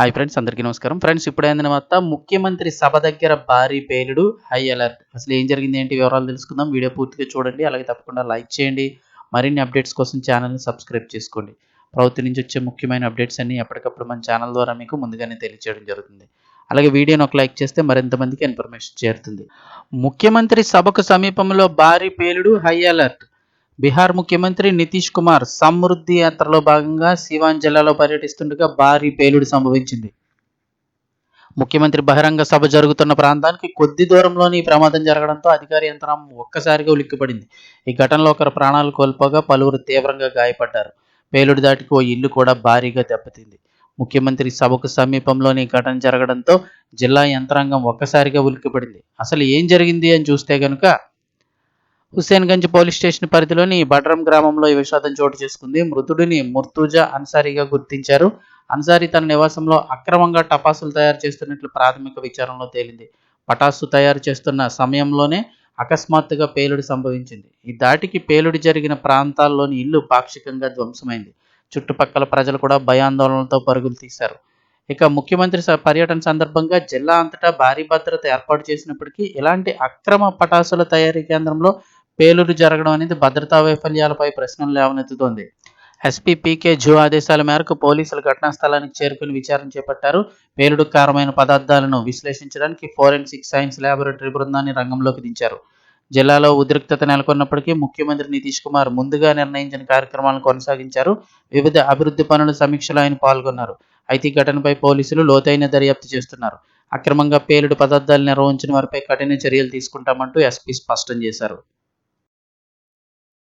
Hi friends అందరికీ నమస్కారం. Friends ఇప్పుడైన తర్వాత ముఖ్యమంత్రి సభ దగ్గర భారీ పేలుడు హై అలర్ట్ అసలు ఏం జరిగింది ఏంటి వివరాలు తెలుసుకుందాం. వీడియో పూర్తిగా చూడండి అలాగే తప్పకుండా లైక్ చేయండి. మరిన్ని అప్డేట్స్ కోసం ఛానల్ని సబ్స్క్రైబ్ చేసుకోండి. ప్రభుత్వం నుంచి వచ్చే ముఖ్యమైన అప్డేట్స్ అన్ని ఎప్పటికప్పుడు మన ఛానల్ ద్వారా మీకు ముందుగానే తెలియజేయడం జరుగుతుంది. అలాగే వీడియోని ఒక లైక్ చేస్తే మరింత మందికి ఇన్ఫర్మేషన్ చేరుతుంది. ముఖ్యమంత్రి సభకు సమీపంలో భారీ పేలుడు హై అలర్ట్ బీహార్ ముఖ్యమంత్రి నితీష్ కుమార్ సమృద్ధి యాత్రలో భాగంగా సివాన్ జిల్లాలో పర్యటిస్తుండగా భారీ పేలుడు సంభవించింది. ముఖ్యమంత్రి బహిరంగ సభ జరుగుతున్న ప్రాంతానికి కొద్ది దూరంలోని ప్రమాదం జరగడంతో అధికార యంత్రం ఒక్కసారిగా ఉలిక్కిపడింది. ఈ ఘటనలో ఒకరు ప్రాణాలు కోల్పోగా పలువురు తీవ్రంగా గాయపడ్డారు. పేలుడు దాటికి ఓ ఇల్లు కూడా భారీగా దెబ్బతింది. ముఖ్యమంత్రి సభకు సమీపంలోని ఘటన జరగడంతో జిల్లా యంత్రాంగం ఒక్కసారిగా ఉలిక్కిపడింది. అసలు ఏం జరిగింది అని చూస్తే కనుక హుస్సేన్గంజ్ పోలీస్ స్టేషన్ పరిధిలోని బడ్రం గ్రామంలో ఈ విషాదం చోటు చేసుకుంది. మృతుడిని ముర్తుజా అన్సారీగా గుర్తించారు. అన్సారీ తన నివాసంలో అక్రమంగా టపాసులు తయారు చేస్తున్నట్లు ప్రాథమిక విచారణలో తేలింది. పటాసు తయారు చేస్తున్న సమయంలోనే అకస్మాత్తుగా పేలుడు సంభవించింది. ఈ దాటికి పేలుడు జరిగిన ప్రాంతాల్లోని ఇల్లు పాక్షికంగా ధ్వంసమైంది. చుట్టుపక్కల ప్రజలు కూడా భయాందోళనలతో పరుగులు తీశారు. ఇక ముఖ్యమంత్రి స- పర్యటన సందర్భంగా జిల్లా అంతటా భారీ భద్రత ఏర్పాటు చేసినప్పటికీ ఇలాంటి అక్రమ పటాసుల తయారీ కేంద్రంలో పేలుడు జరగడం అనేది భద్రతా వైఫల్యాలపై ప్రశ్నలు లేవనెత్తుతోంది. ఎస్పీ పీకే జూ ఆదేశాల మేరకు పోలీసులు ఘటనా స్థలానికి చేరుకుని విచారణ చేపట్టారు. పేలుడు కారమైన పదార్థాలను విశ్లేషించడానికి ఫోరెన్సిక్ సైన్స్ ల్యాబొరేటరీ బృందాన్ని రంగంలోకి దించారు. జిల్లాలో ఉద్రిక్తత నెలకొన్నప్పటికీ ముఖ్యమంత్రి నితీష్ కుమార్ ముందుగా నిర్ణయించిన కార్యక్రమాలను కొనసాగించారు. వివిధ అభివృద్ధి పనుల సమీక్షలో ఆయన పాల్గొన్నారు. అయితే ఈ ఘటనపై పోలీసులు లోతైన దర్యాప్తు చేస్తున్నారు. అక్రమంగా పేలుడు పదార్థాలు నిర్వహించిన వారిపై కఠిన చర్యలు తీసుకుంటామంటూ ఎస్పీ స్పష్టం చేశారు.